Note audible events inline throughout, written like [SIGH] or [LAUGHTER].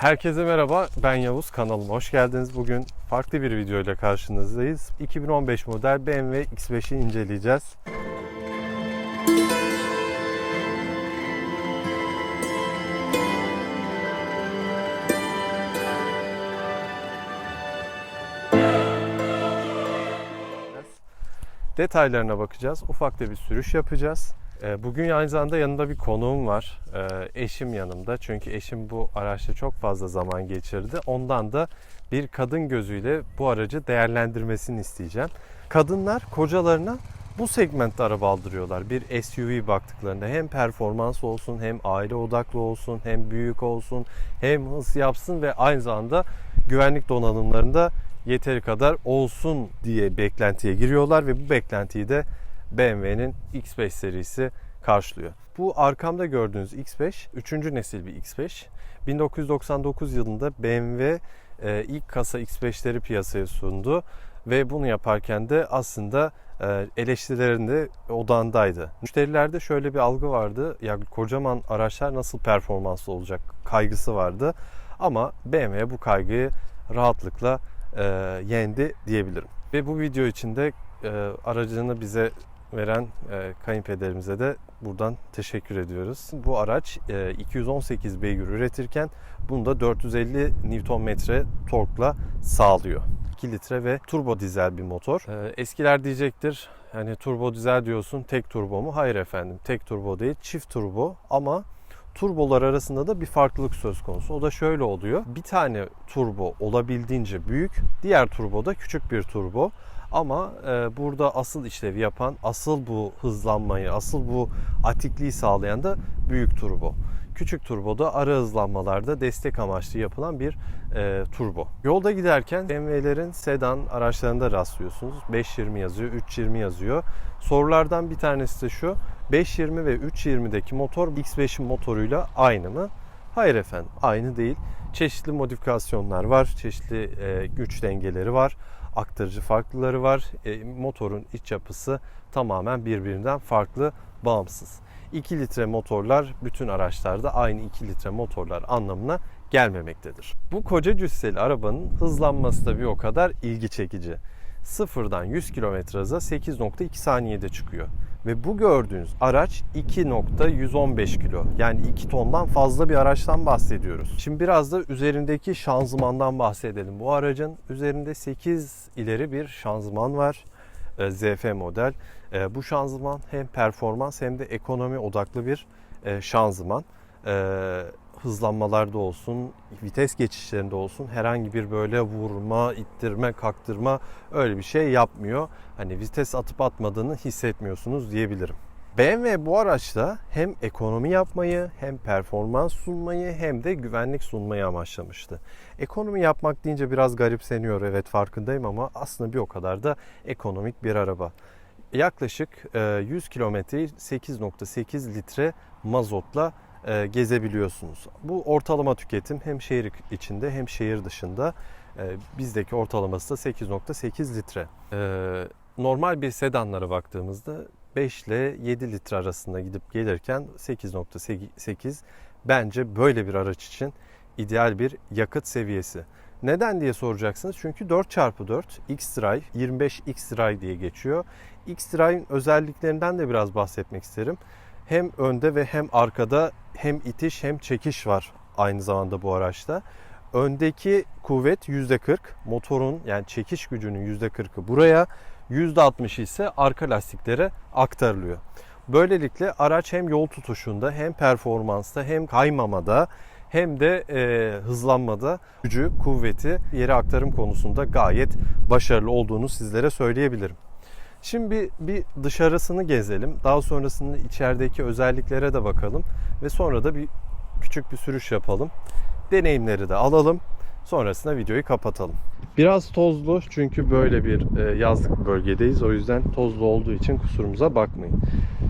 Herkese merhaba, ben Yavuz. Kanalıma hoş geldiniz. Bugün farklı bir video ile karşınızdayız. 2015 model BMW X5'i inceleyeceğiz. Detaylarına bakacağız. Ufak da bir sürüş yapacağız. Ee, Bugün aynı zamanda yanında bir konuğum var. Ee, Eşim yanımda. Çünkü eşim bu araçta çok fazla zaman geçirdi. Ondan da bir kadın gözüyle bu aracı değerlendirmesini isteyeceğim. Kadınlar kocalarına bu segmentte araba aldırıyorlar. Bir SUV baktıklarında hem performans olsun, hem aile odaklı olsun, hem büyük olsun, hem hız yapsın ve aynı zamanda güvenlik donanımlarında yeteri kadar olsun diye beklentiye giriyorlar ve bu beklentiyi de BMW'nin X5 serisi karşılıyor. Bu arkamda gördüğünüz X5 3. nesil bir X5. 1999 yılında BMW e, ilk kasa X5'leri piyasaya sundu ve bunu yaparken de aslında e, eleştirilerin de odağındaydı. Müşterilerde şöyle bir algı vardı. Ya kocaman araçlar nasıl performanslı olacak kaygısı vardı. Ama BMW bu kaygıyı rahatlıkla e, yendi diyebilirim. Ve bu video içinde e, aracını bize veren e, kayınpederimize de buradan teşekkür ediyoruz. Bu araç e, 218 beygir üretirken bunu da 450 Nm torkla sağlıyor. 2 litre ve turbo dizel bir motor. E, eskiler diyecektir hani turbo dizel diyorsun tek turbo mu? Hayır efendim tek turbo değil çift turbo ama turbolar arasında da bir farklılık söz konusu. O da şöyle oluyor. Bir tane turbo olabildiğince büyük, diğer turbo da küçük bir turbo. Ama e, burada asıl işlevi yapan, asıl bu hızlanmayı, asıl bu atikliği sağlayan da büyük turbo. Küçük turboda ara hızlanmalarda destek amaçlı yapılan bir e, turbo. Yolda giderken BMW'lerin sedan araçlarında rastlıyorsunuz. 520 yazıyor, 320 yazıyor. Sorulardan bir tanesi de şu. 520 ve 320'deki motor X5'in motoruyla aynı mı? Hayır efendim, aynı değil. Çeşitli modifikasyonlar var, çeşitli e, güç dengeleri var, aktarıcı farklıları var. E, motorun iç yapısı tamamen birbirinden farklı, bağımsız. 2 litre motorlar bütün araçlarda aynı 2 litre motorlar anlamına gelmemektedir. Bu koca cüsseli arabanın hızlanması da bir o kadar ilgi çekici. Sıfırdan 100 km hıza 8.2 saniyede çıkıyor. Ve bu gördüğünüz araç 2.115 kilo. Yani 2 tondan fazla bir araçtan bahsediyoruz. Şimdi biraz da üzerindeki şanzımandan bahsedelim. Bu aracın üzerinde 8 ileri bir şanzıman var. e, ZF model. E, Bu şanzıman hem performans hem de ekonomi odaklı bir e, şanzıman. Hızlanmalarda olsun, vites geçişlerinde olsun herhangi bir böyle vurma, ittirme, kaktırma öyle bir şey yapmıyor. Hani vites atıp atmadığını hissetmiyorsunuz diyebilirim. BMW bu araçta hem ekonomi yapmayı, hem performans sunmayı, hem de güvenlik sunmayı amaçlamıştı. Ekonomi yapmak deyince biraz garipseniyor evet farkındayım ama aslında bir o kadar da ekonomik bir araba. Yaklaşık e, 100 kilometreyi 8.8 litre mazotla e, gezebiliyorsunuz. Bu ortalama tüketim hem şehir içinde hem şehir dışında. E, Bizdeki ortalaması da 8.8 litre. E, Normal bir sedanlara baktığımızda 5 ile 7 litre arasında gidip gelirken 8.8 bence böyle bir araç için ideal bir yakıt seviyesi. Neden diye soracaksınız. Çünkü 4x4 X-Drive 25 X-Drive diye geçiyor. X-Drive'in özelliklerinden de biraz bahsetmek isterim. Hem önde ve hem arkada hem itiş hem çekiş var aynı zamanda bu araçta. Öndeki kuvvet %40, motorun yani çekiş gücünün %40'ı buraya, %60 ise arka lastiklere aktarılıyor. Böylelikle araç hem yol tutuşunda hem performansta hem kaymamada hem de e, hızlanmada gücü, kuvveti, yere aktarım konusunda gayet başarılı olduğunu sizlere söyleyebilirim. Şimdi bir, bir dışarısını gezelim. Daha sonrasında içerideki özelliklere de bakalım ve sonra da bir küçük bir sürüş yapalım. Deneyimleri de alalım. Sonrasında videoyu kapatalım. Biraz tozlu çünkü böyle bir e, yazlık bölgedeyiz. O yüzden tozlu olduğu için kusurumuza bakmayın.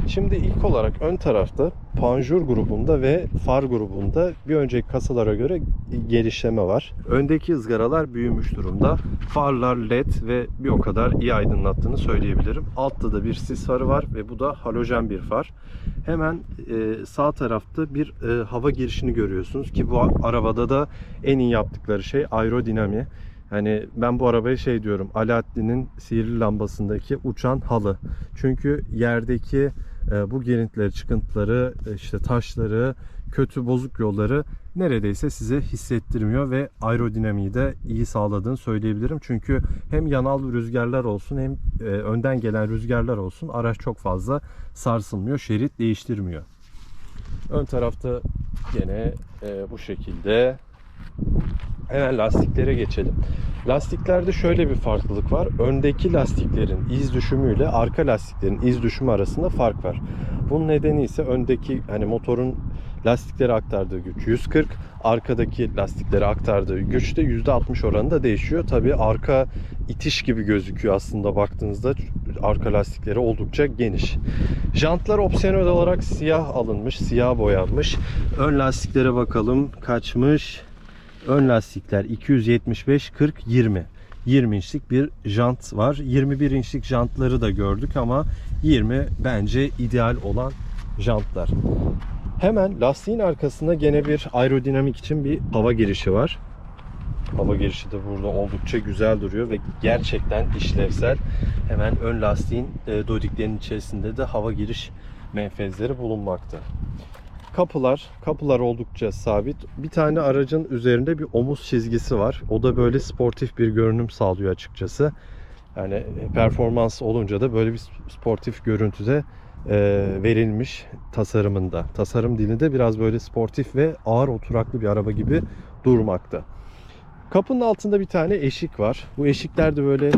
Şimdi ilk olarak ön tarafta panjur grubunda ve far grubunda bir önceki kasalara göre gelişleme var. Öndeki ızgaralar büyümüş durumda. Farlar led ve bir o kadar iyi aydınlattığını söyleyebilirim. Altta da bir sis farı var ve bu da halojen bir far. Hemen e, sağ tarafta bir e, hava girişini görüyorsunuz ki bu arabada da en iyi yaptıkları şey aerodinami. Hani ben bu arabaya şey diyorum Alaaddin'in sihirli lambasındaki uçan halı. Çünkü yerdeki e, bu girintileri, çıkıntıları, e, işte taşları, kötü bozuk yolları neredeyse size hissettirmiyor ve aerodinamiği de iyi sağladığını söyleyebilirim. Çünkü hem yanal rüzgarlar olsun hem e, önden gelen rüzgarlar olsun araç çok fazla sarsılmıyor, şerit değiştirmiyor. Ön tarafta gene bu şekilde Hemen lastiklere geçelim. Lastiklerde şöyle bir farklılık var. Öndeki lastiklerin iz düşümüyle arka lastiklerin iz düşümü arasında fark var. Bunun nedeni ise öndeki hani motorun lastiklere aktardığı güç 140, arkadaki lastiklere aktardığı güç de %60 oranında değişiyor. Tabii arka itiş gibi gözüküyor aslında baktığınızda arka lastikleri oldukça geniş. Jantlar opsiyonel olarak siyah alınmış, siyah boyanmış. Ön lastiklere bakalım kaçmış? Ön lastikler 275 40 20. 20 inçlik bir jant var. 21 inçlik jantları da gördük ama 20 bence ideal olan jantlar. Hemen lastiğin arkasında gene bir aerodinamik için bir hava girişi var. Hava girişi de burada oldukça güzel duruyor ve gerçekten işlevsel. Hemen ön lastiğin e, dodiklerinin içerisinde de hava giriş menfezleri bulunmakta. Kapılar, kapılar oldukça sabit. Bir tane aracın üzerinde bir omuz çizgisi var. O da böyle sportif bir görünüm sağlıyor açıkçası. Yani performans olunca da böyle bir sportif görüntüde e, verilmiş tasarımında. Tasarım dilinde biraz böyle sportif ve ağır oturaklı bir araba gibi durmakta. Kapının altında bir tane eşik var. Bu eşikler de böyle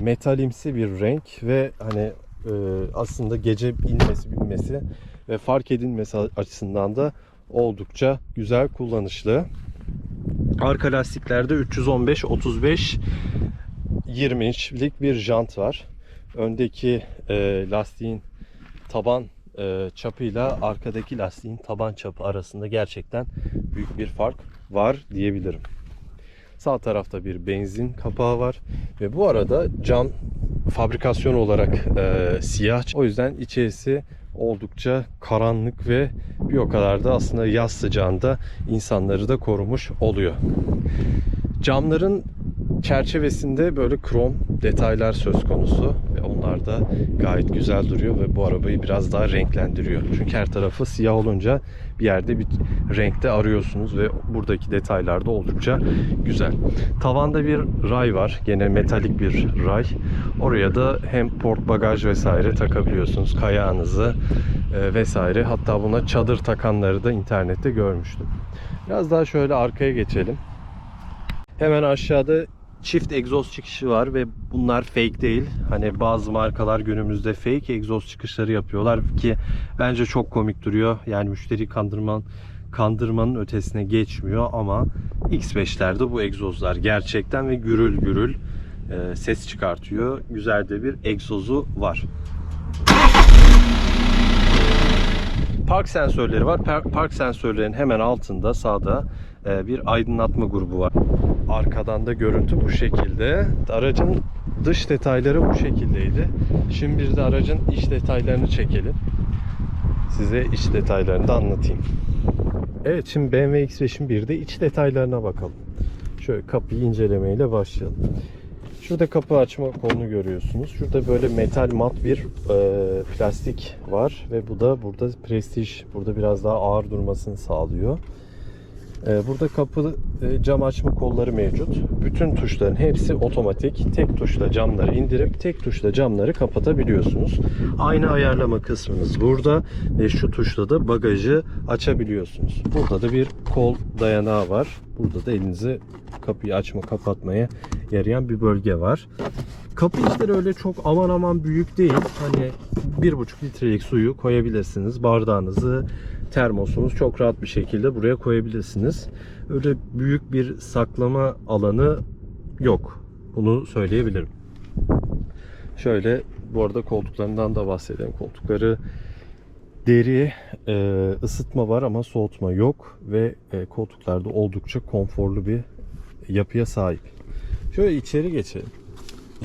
metalimsi bir renk ve hani e, aslında gece inmesi binmesi ve fark edilmesi açısından da oldukça güzel kullanışlı. Arka lastiklerde 315 35 20 inçlik bir jant var. Öndeki e, lastiğin taban e, çapıyla arkadaki lastiğin taban çapı arasında gerçekten büyük bir fark var diyebilirim. Sağ tarafta bir benzin kapağı var ve bu arada cam fabrikasyon olarak e, siyah. O yüzden içerisi oldukça karanlık ve bir o kadar da aslında yaz sıcağında insanları da korumuş oluyor. Camların çerçevesinde böyle krom detaylar söz konusu ve onlar da gayet güzel duruyor ve bu arabayı biraz daha renklendiriyor. Çünkü her tarafı siyah olunca bir yerde bir renkte arıyorsunuz ve buradaki detaylar da oldukça güzel. Tavanda bir ray var. Gene metalik bir ray. Oraya da hem port bagaj vesaire takabiliyorsunuz. Kayağınızı e, vesaire. Hatta buna çadır takanları da internette görmüştüm. Biraz daha şöyle arkaya geçelim. Hemen aşağıda çift egzoz çıkışı var ve bunlar fake değil. Hani bazı markalar günümüzde fake egzoz çıkışları yapıyorlar ki bence çok komik duruyor. Yani müşteri kandırman kandırmanın ötesine geçmiyor ama X5'lerde bu egzozlar gerçekten ve gürül gürül e, ses çıkartıyor. Güzel de bir egzozu var. Park sensörleri var. Park sensörlerin hemen altında sağda e, bir aydınlatma grubu var. Arkadan da görüntü bu şekilde. Aracın dış detayları bu şekildeydi. Şimdi bir de aracın iç detaylarını çekelim. Size iç detaylarını da anlatayım. Evet şimdi BMW X5'in bir de iç detaylarına bakalım. Şöyle kapıyı incelemeyle başlayalım. Şurada kapı açma kolunu görüyorsunuz. Şurada böyle metal mat bir e, plastik var ve bu da burada prestij, burada biraz daha ağır durmasını sağlıyor. E, burada kapı e, cam açma kolları mevcut. Bütün tuşların hepsi otomatik. Tek tuşla camları indirip tek tuşla camları kapatabiliyorsunuz. Aynı ayarlama kısmınız burada ve şu tuşla da bagajı açabiliyorsunuz. Burada da bir kol dayanağı var. Burada da elinizi kapıyı açma kapatmaya yarayan bir bölge var. Kapı içleri öyle çok aman aman büyük değil. Hani bir buçuk litrelik suyu koyabilirsiniz. Bardağınızı, termosunuz çok rahat bir şekilde buraya koyabilirsiniz. Öyle büyük bir saklama alanı yok. Bunu söyleyebilirim. Şöyle bu arada koltuklarından da bahsedelim. Koltukları deri e, ısıtma var ama soğutma yok ve e, koltuklarda oldukça konforlu bir yapıya sahip. Şöyle içeri geçelim.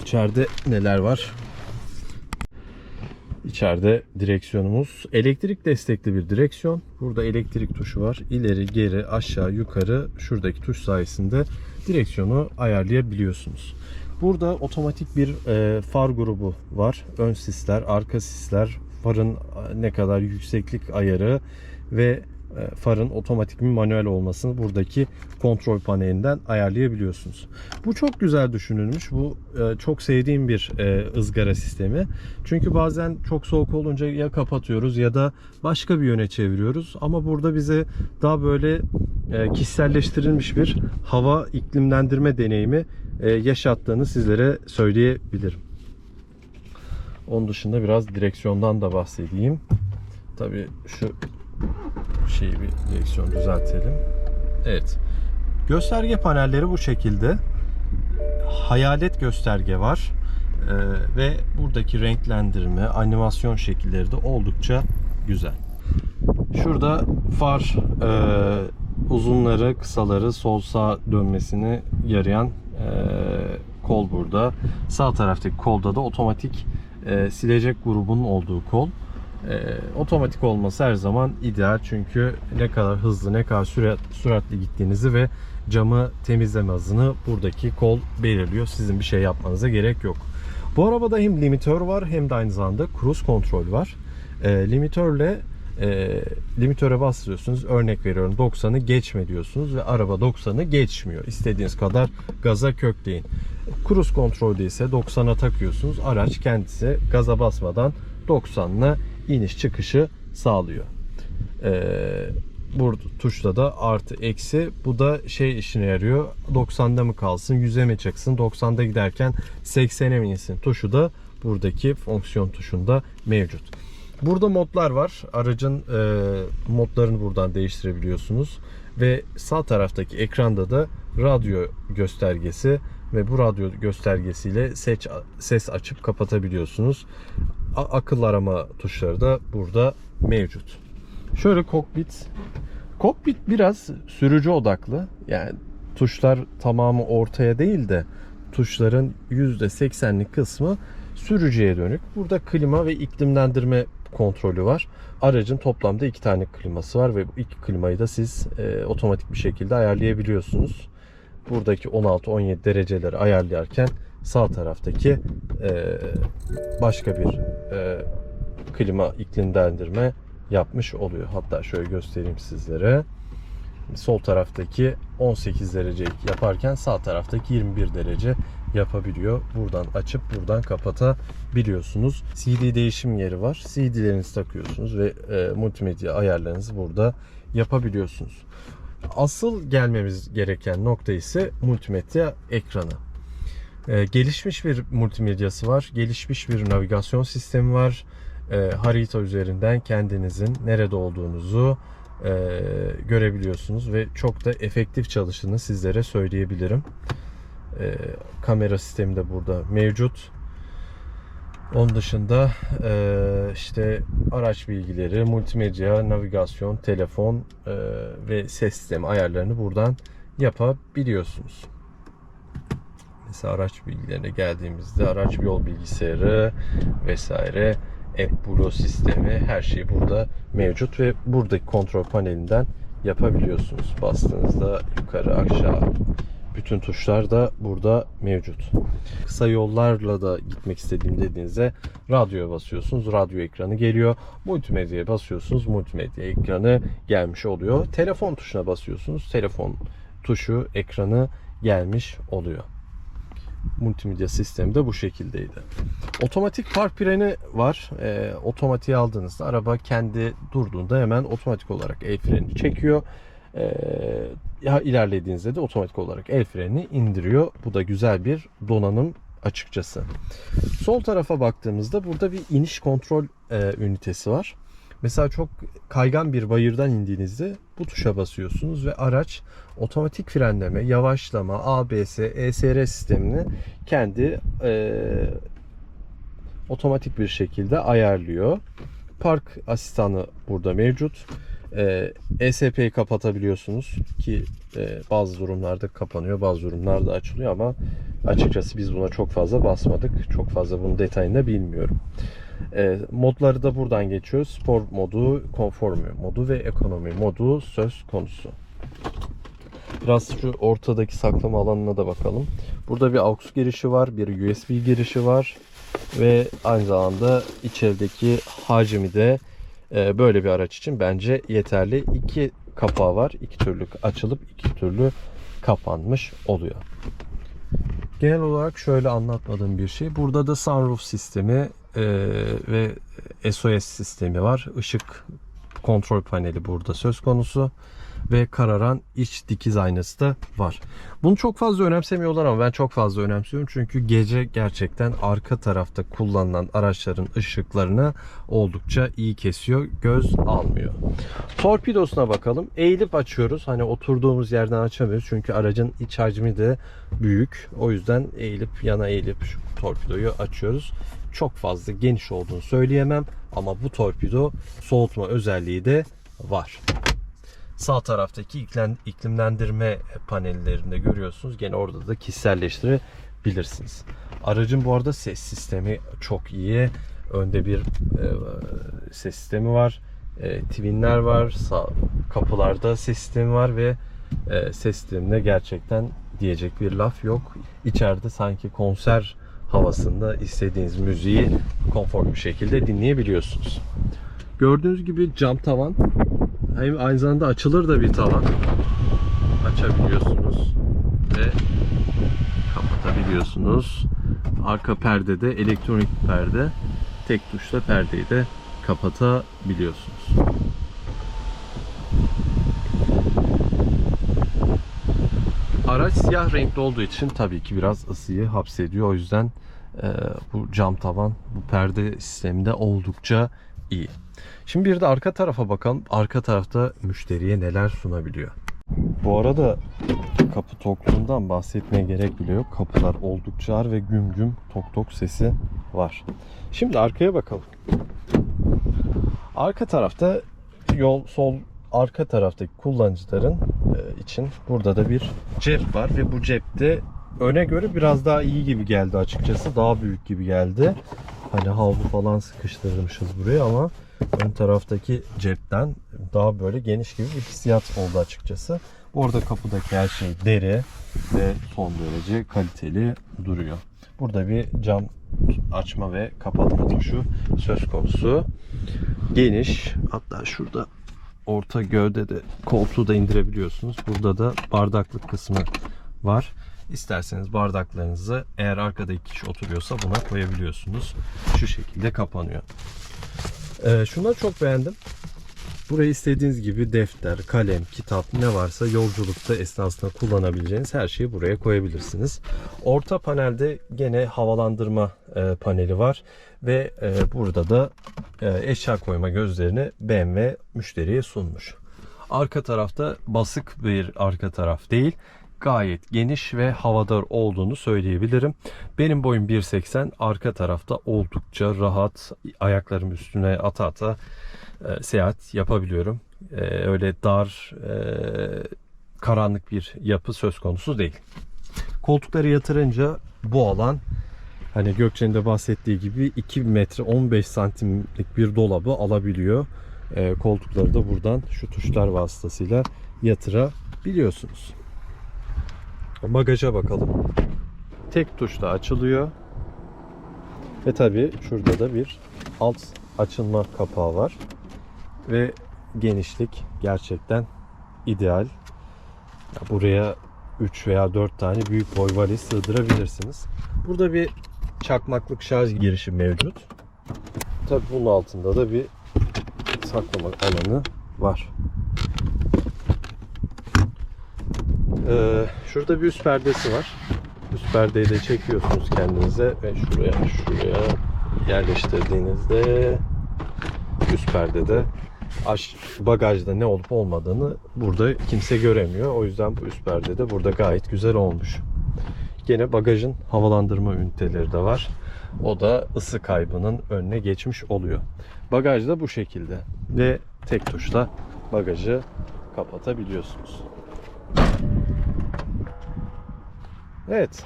İçeride neler var? İçeride direksiyonumuz elektrik destekli bir direksiyon. Burada elektrik tuşu var. İleri, geri, aşağı, yukarı şuradaki tuş sayesinde direksiyonu ayarlayabiliyorsunuz. Burada otomatik bir e, far grubu var. Ön sisler, arka sisler, farın e, ne kadar yükseklik ayarı ve farın otomatik mi manuel olmasını buradaki kontrol panelinden ayarlayabiliyorsunuz. Bu çok güzel düşünülmüş. Bu e, çok sevdiğim bir e, ızgara sistemi. Çünkü bazen çok soğuk olunca ya kapatıyoruz ya da başka bir yöne çeviriyoruz. Ama burada bize daha böyle e, kişiselleştirilmiş bir hava iklimlendirme deneyimi e, yaşattığını sizlere söyleyebilirim. Onun dışında biraz direksiyondan da bahsedeyim. Tabii şu şeyi bir direksiyon düzeltelim. Evet. Gösterge panelleri bu şekilde. Hayalet gösterge var. Ee, ve buradaki renklendirme, animasyon şekilleri de oldukça güzel. Şurada far e, uzunları, kısaları sol sağ dönmesini yarayan e, kol burada. Sağ taraftaki kolda da otomatik e, silecek grubunun olduğu kol. E, otomatik olması her zaman ideal çünkü ne kadar hızlı ne kadar sürat, süratli gittiğinizi ve camı temizleme hızını buradaki kol belirliyor. Sizin bir şey yapmanıza gerek yok. Bu arabada hem limitör var hem de aynı zamanda cruise kontrol var. E, limitörle e, limitöre bastırıyorsunuz. Örnek veriyorum 90'ı geçme diyorsunuz ve araba 90'ı geçmiyor. İstediğiniz kadar gaza kökleyin. Cruise kontrolde ise 90'a takıyorsunuz. Araç kendisi gaza basmadan 90'la iniş çıkışı sağlıyor. Ee, burada tuşta da artı eksi bu da şey işine yarıyor 90'da mı kalsın 100'e mi çıksın 90'da giderken 80'e mi insin tuşu da buradaki fonksiyon tuşunda mevcut. Burada modlar var. Aracın e, modlarını buradan değiştirebiliyorsunuz. Ve sağ taraftaki ekranda da radyo göstergesi ve bu radyo göstergesiyle ses, ses açıp kapatabiliyorsunuz. A- akıllı arama tuşları da burada mevcut. Şöyle kokpit. Kokpit biraz sürücü odaklı. Yani tuşlar tamamı ortaya değil de tuşların %80'lik kısmı sürücüye dönük. Burada klima ve iklimlendirme kontrolü var. Aracın toplamda iki tane kliması var ve bu iki klimayı da siz e, otomatik bir şekilde ayarlayabiliyorsunuz. Buradaki 16-17 dereceleri ayarlarken sağ taraftaki e, başka bir e, klima iklimlendirme yapmış oluyor. Hatta şöyle göstereyim sizlere. Sol taraftaki 18 derece yaparken sağ taraftaki 21 derece yapabiliyor. Buradan açıp buradan kapatabiliyorsunuz. CD değişim yeri var. CD'lerinizi takıyorsunuz ve e, multimedya ayarlarınızı burada yapabiliyorsunuz. Asıl gelmemiz gereken nokta ise multimedya ekranı. E, gelişmiş bir multimedyası var. Gelişmiş bir navigasyon sistemi var. E, harita üzerinden kendinizin nerede olduğunuzu e, görebiliyorsunuz ve çok da efektif çalıştığını sizlere söyleyebilirim. E, kamera sistemi de burada mevcut. Onun dışında e, işte araç bilgileri, multimedya, navigasyon, telefon e, ve ses sistemi ayarlarını buradan yapabiliyorsunuz. Mesela araç bilgilerine geldiğimizde araç yol bilgisayarı vesaire AppBlue sistemi her şey burada mevcut ve buradaki kontrol panelinden yapabiliyorsunuz. Bastığınızda yukarı aşağı bütün tuşlar da burada mevcut. Kısa yollarla da gitmek istediğim dediğinizde radyoya basıyorsunuz. Radyo ekranı geliyor. Multimedyaya basıyorsunuz. Multimedya ekranı gelmiş oluyor. Telefon tuşuna basıyorsunuz. Telefon tuşu ekranı gelmiş oluyor multimedya sistemi de bu şekildeydi. Otomatik park freni var. E, otomatiğe aldığınızda araba kendi durduğunda hemen otomatik olarak el freni çekiyor. E, ya ilerlediğinizde de otomatik olarak el frenini indiriyor. Bu da güzel bir donanım açıkçası. Sol tarafa baktığımızda burada bir iniş kontrol e, ünitesi var. Mesela çok kaygan bir bayırdan indiğinizde bu tuşa basıyorsunuz ve araç otomatik frenleme, yavaşlama, ABS, ESR sistemini kendi e, otomatik bir şekilde ayarlıyor. Park asistanı burada mevcut. E, ESP'yi kapatabiliyorsunuz ki e, bazı durumlarda kapanıyor, bazı durumlarda açılıyor ama açıkçası biz buna çok fazla basmadık. Çok fazla bunun detayını bilmiyorum. E, modları da buradan geçiyor. Spor modu, konfor modu ve ekonomi modu söz konusu. Biraz şu ortadaki saklama alanına da bakalım. Burada bir aux girişi var, bir USB girişi var ve aynı zamanda içerideki hacmi de e, böyle bir araç için bence yeterli. İki kapağı var. iki türlü açılıp iki türlü kapanmış oluyor. Genel olarak şöyle anlatmadığım bir şey. Burada da sunroof sistemi e, ve SOS sistemi var. Işık kontrol paneli burada söz konusu ve kararan iç dikiz aynası da var. Bunu çok fazla önemsemiyorlar ama ben çok fazla önemsiyorum. Çünkü gece gerçekten arka tarafta kullanılan araçların ışıklarını oldukça iyi kesiyor. Göz almıyor. Torpidosuna bakalım. Eğilip açıyoruz. Hani oturduğumuz yerden açamıyoruz. Çünkü aracın iç hacmi de büyük. O yüzden eğilip yana eğilip şu torpidoyu açıyoruz. Çok fazla geniş olduğunu söyleyemem ama bu torpido soğutma özelliği de var. Sağ taraftaki iklim, iklimlendirme panellerinde görüyorsunuz. Gene orada da kişiselleştirebilirsiniz. Aracın bu arada ses sistemi çok iyi. Önde bir e, ses sistemi var. E, twinler var. Sağ, kapılarda ses sistemi var ve e, ses sistemine gerçekten diyecek bir laf yok. İçeride sanki konser havasında istediğiniz müziği konforlu bir şekilde dinleyebiliyorsunuz. Gördüğünüz gibi cam tavan hem aynı zamanda açılır da bir tavan. Açabiliyorsunuz ve kapatabiliyorsunuz. Arka perdede elektronik perde. Tek tuşla perdeyi de kapatabiliyorsunuz. Araç siyah renkli olduğu için tabii ki biraz ısıyı hapsediyor. O yüzden e, bu cam tavan, bu perde sisteminde oldukça iyi. Şimdi bir de arka tarafa bakalım. Arka tarafta müşteriye neler sunabiliyor. Bu arada kapı tokluğundan bahsetmeye gerek bile yok. Kapılar oldukça ağır ve güm güm tok tok sesi var. Şimdi arkaya bakalım. Arka tarafta yol sol arka taraftaki kullanıcıların e, için burada da bir cep var ve bu cepte öne göre biraz daha iyi gibi geldi açıkçası. Daha büyük gibi geldi. Hani havlu falan sıkıştırmışız buraya ama ön taraftaki cepten daha böyle geniş gibi bir hissiyat oldu açıkçası. Orada kapıdaki her şey deri ve son derece kaliteli duruyor. Burada bir cam açma ve kapatma tuşu söz konusu. Geniş. Hatta şurada orta gövdede koltuğu da indirebiliyorsunuz. Burada da bardaklık kısmı var. İsterseniz bardaklarınızı eğer arkada iki kişi oturuyorsa buna koyabiliyorsunuz. Şu şekilde kapanıyor. Ee, şunları çok beğendim. Burayı istediğiniz gibi defter, kalem, kitap ne varsa yolculukta esnasında kullanabileceğiniz her şeyi buraya koyabilirsiniz. Orta panelde gene havalandırma e, paneli var ve e, burada da e, eşya koyma gözlerini BMW müşteriye sunmuş. Arka tarafta basık bir arka taraf değil gayet geniş ve havadar olduğunu söyleyebilirim. Benim boyum 1.80 arka tarafta oldukça rahat ayaklarım üstüne ata ata e, seyahat yapabiliyorum. E, öyle dar e, karanlık bir yapı söz konusu değil. Koltukları yatırınca bu alan hani Gökçe'nin de bahsettiği gibi 2 metre 15 santimlik bir dolabı alabiliyor. E, koltukları da buradan şu tuşlar vasıtasıyla yatırabiliyorsunuz. Bagaja bakalım. Tek tuşla açılıyor. Ve tabi şurada da bir alt açılma kapağı var. Ve genişlik gerçekten ideal. Buraya 3 veya 4 tane büyük boy valiz sığdırabilirsiniz. Burada bir çakmaklık şarj girişi mevcut. Tabi bunun altında da bir saklama alanı var. Ee, şurada bir üst perdesi var. Üst perdeyi de çekiyorsunuz kendinize ve şuraya şuraya yerleştirdiğinizde üst perdede aş bagajda ne olup olmadığını burada kimse göremiyor. O yüzden bu üst perdede burada gayet güzel olmuş. Gene bagajın havalandırma üniteleri de var. O da ısı kaybının önüne geçmiş oluyor. Bagaj da bu şekilde ve tek tuşla bagajı kapatabiliyorsunuz. Evet.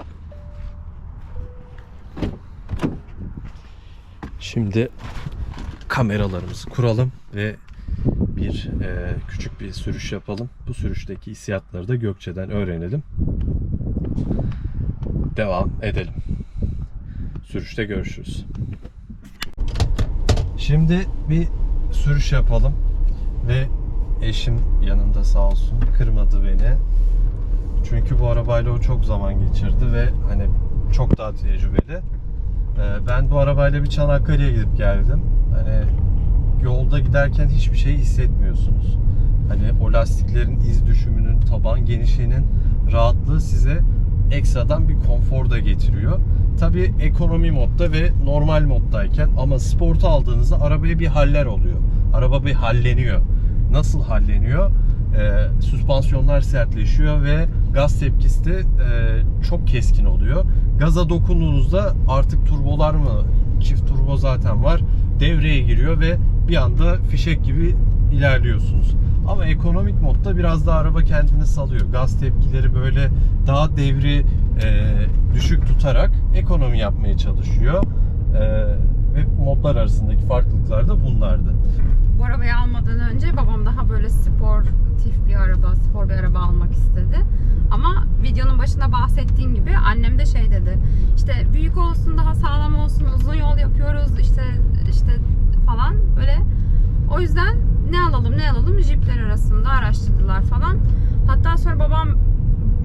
Şimdi kameralarımızı kuralım ve bir e, küçük bir sürüş yapalım. Bu sürüşteki hissiyatları da Gökçe'den öğrenelim. Devam edelim. Sürüşte görüşürüz. Şimdi bir sürüş yapalım ve eşim yanımda sağ olsun kırmadı beni. Çünkü bu arabayla o çok zaman geçirdi ve hani çok daha tecrübeli. Ee, Ben bu arabayla bir Çanakkale'ye gidip geldim. Hani yolda giderken hiçbir şey hissetmiyorsunuz. Hani o lastiklerin iz düşümünün, taban genişliğinin rahatlığı size ekstradan bir konfor da getiriyor. Tabii ekonomi modda ve normal moddayken ama sporta aldığınızda arabaya bir haller oluyor. Araba bir halleniyor. Nasıl halleniyor? Ee, süspansiyonlar sertleşiyor ve gaz tepkisi de e, çok keskin oluyor. Gaza dokunduğunuzda artık turbolar mı? Çift turbo zaten var. Devreye giriyor ve bir anda fişek gibi ilerliyorsunuz. Ama ekonomik modda biraz daha araba kendini salıyor. Gaz tepkileri böyle daha devri e, düşük tutarak ekonomi yapmaya çalışıyor. E, ve modlar arasındaki farklılıklar da bunlardı. Bu arabayı almadan önce babam daha böyle sportif bir araba, spor bir araba almak istedi. Ama videonun başında bahsettiğim gibi annem de şey dedi. İşte büyük olsun, daha sağlam olsun, uzun yol yapıyoruz işte işte falan böyle. O yüzden ne alalım ne alalım Jeepler arasında araştırdılar falan. Hatta sonra babam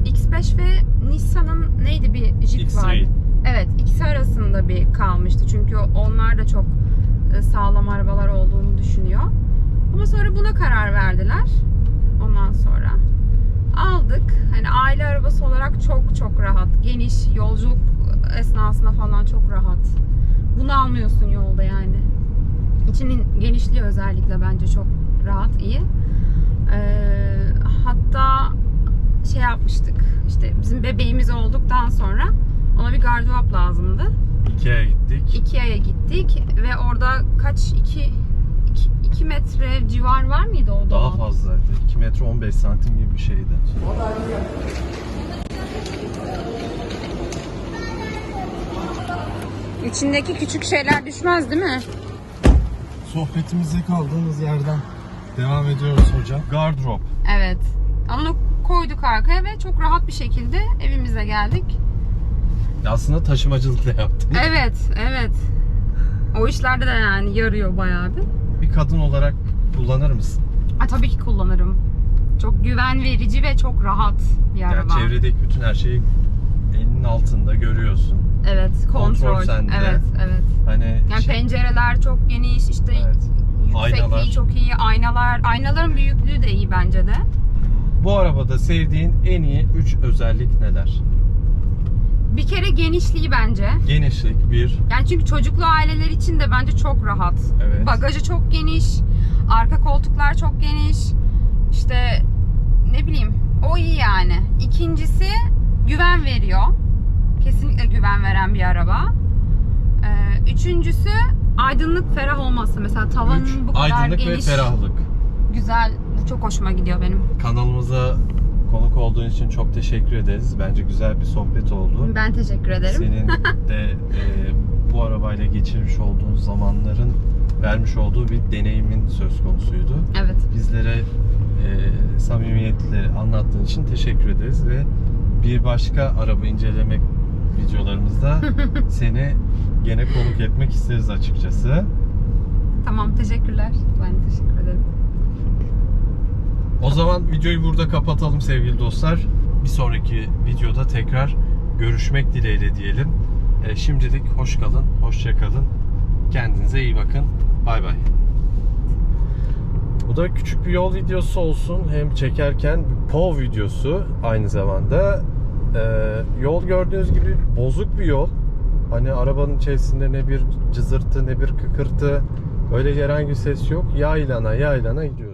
X5 ve Nissan'ın neydi bir Jeep var. X-Trail. Evet ikisi arasında bir kalmıştı. Çünkü onlar da çok e, sağlam arabalar olduğunu düşünüyor. Ama sonra buna karar verdiler. Ondan sonra aldık. Hani aile arabası olarak çok çok rahat. Geniş yolculuk esnasında falan çok rahat. Bunu almıyorsun yolda yani. İçinin genişliği özellikle bence çok rahat, iyi. Ee, hatta şey yapmıştık. İşte bizim bebeğimiz olduktan sonra ona bir gardırop lazımdı. Ikea'ya gittik. Ikea'ya gittik ve orada kaç 2 2 metre civar var mıydı o Daha dolap? fazlaydı. 2 metre 15 santim gibi bir şeydi. İçindeki küçük şeyler düşmez değil mi? Sohbetimize kaldığımız yerden devam ediyoruz hocam. Gardrop. Evet. Onu koyduk arkaya ve çok rahat bir şekilde evimize geldik. Aslında taşımacılık da yaptım. Evet, evet. O işlerde de yani yarıyor bayağı bir. Bir kadın olarak kullanır mısın? Ha, tabii ki kullanırım. Çok güven verici ve çok rahat bir Yani araba. çevredeki bütün her şeyi elinin altında görüyorsun. Evet, kontrol. Kontrol sende. Evet, evet. Hani Yani şey- pencereler çok geniş, işte Evet. Yüksekliği Aynalar. çok iyi, aynalar, aynaların büyüklüğü de iyi bence de. bu arabada sevdiğin en iyi 3 özellik neler? Bir kere genişliği bence. Genişlik bir. Yani çünkü çocuklu aileler için de bence çok rahat. Evet. Bagajı çok geniş, arka koltuklar çok geniş. İşte ne bileyim, o iyi yani. İkincisi güven veriyor. Kesinlikle güven veren bir araba. Ee, üçüncüsü aydınlık, ferah olması. Mesela tavanın Üç, bu kadar aydınlık geniş, ve ferahlık. güzel. Bu çok hoşuma gidiyor benim. Kanalımıza konuk olduğun için çok teşekkür ederiz. Bence güzel bir sohbet oldu. Ben teşekkür ederim. Senin [LAUGHS] de e, bu arabayla geçirmiş olduğun zamanların vermiş olduğu bir deneyimin söz konusuydu. Evet. Bizlere e, samimiyetle anlattığın için teşekkür ederiz ve bir başka araba incelemek videolarımızda [LAUGHS] seni gene konuk etmek isteriz açıkçası. Tamam, teşekkürler. Ben teşekkür ederim. O zaman videoyu burada kapatalım sevgili dostlar. Bir sonraki videoda tekrar görüşmek dileğiyle diyelim. E, şimdilik hoş kalın, hoşça kalın. Kendinize iyi bakın. Bay bay. Bu da küçük bir yol videosu olsun. Hem çekerken bir POV videosu aynı zamanda. E, yol gördüğünüz gibi bozuk bir yol. Hani arabanın içerisinde ne bir cızırtı ne bir kıkırtı Öyle herhangi bir ses yok. Yaylana yaylana gidiyoruz.